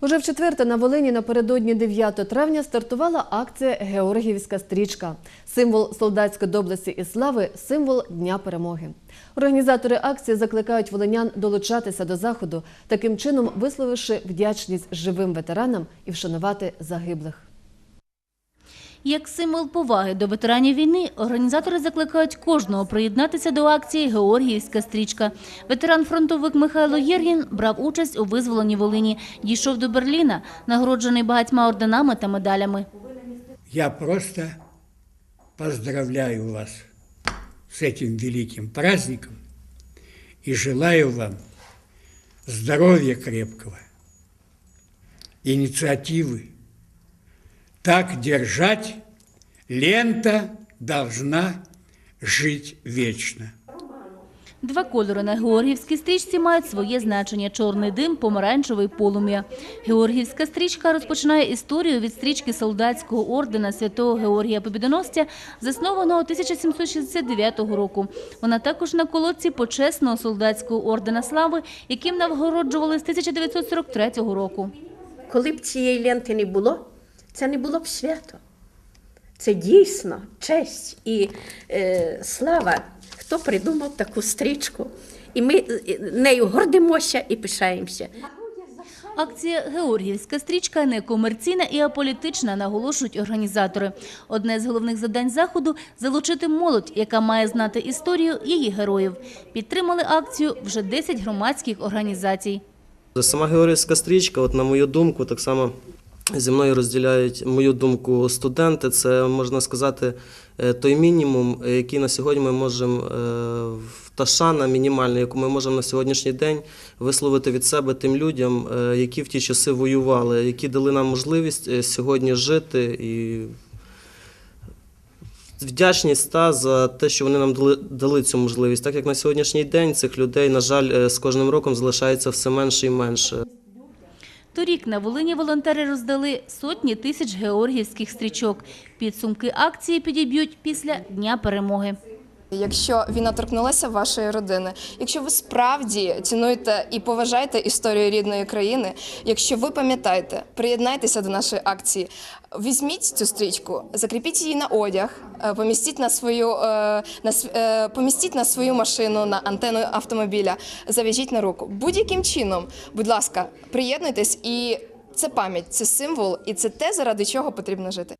Уже в четверте на Волині напередодні 9 травня стартувала акція Георгіївська стрічка. Символ солдатської доблесті і слави, символ Дня перемоги. Організатори акції закликають волинян долучатися до заходу, таким чином висловивши вдячність живим ветеранам і вшанувати загиблих. Як символ поваги до ветеранів війни, організатори закликають кожного приєднатися до акції Георгіївська стрічка. Ветеран-фронтовик Михайло Єргін брав участь у визволенні Волині, дійшов до Берліна, нагороджений багатьма орденами та медалями. Я просто поздравляю вас с этим великим праздником и желаю вам здоровья крепкого, инициативы. Так держать, лента должна жить вечно. Два кольори на Георгіївській стрічці мають своє значення – чорний дим, помаранчевий полум'я. Георгіївська стрічка розпочинає історію від стрічки солдатського ордена святого Георгія Побідоносця, заснованого 1769 року. Вона також на колодці почесного солдатського ордена слави, яким нагороджували з 1943 року. Коли б цієї ленти не було, це не було б свято. Це дійсно честь і е, слава, хто придумав таку стрічку. І ми е, нею гордимося і пишаємося. Акція «Георгіївська стрічка» не комерційна і аполітична, наголошують організатори. Одне з головних завдань заходу – залучити молодь, яка має знати історію її героїв. Підтримали акцію вже 10 громадських організацій. Сама Георгіївська стрічка, от на мою думку, так само зі мною розділяють мою думку студенти. Це можна сказати е, той мінімум, е, який на сьогодні ми можемо е, та шана мінімальна, яку ми можемо на сьогоднішній день висловити від себе тим людям, які в ті часи воювали, які дали нам можливість сьогодні жити і. Вдячність та за те, що вони нам дали, дали цю можливість, так як на сьогоднішній день цих людей, на жаль, з кожним роком залишається все менше і менше. Торік на Волині волонтери роздали сотні тисяч георгіївських стрічок. Підсумки акції підіб'ють після Дня перемоги. Якщо війна торкнулася вашої родини, якщо ви справді цінуєте і поважаєте історію рідної країни, якщо ви пам'ятаєте, приєднайтеся до нашої акції, візьміть цю стрічку, закріпіть її на одяг, е, помістіть на свою е, на е, помістіть на свою машину на антенну автомобіля, зав'яжіть на руку. Будь-яким чином, будь ласка, приєднуйтесь і це пам'ять, це символ, і це те, заради чого потрібно жити.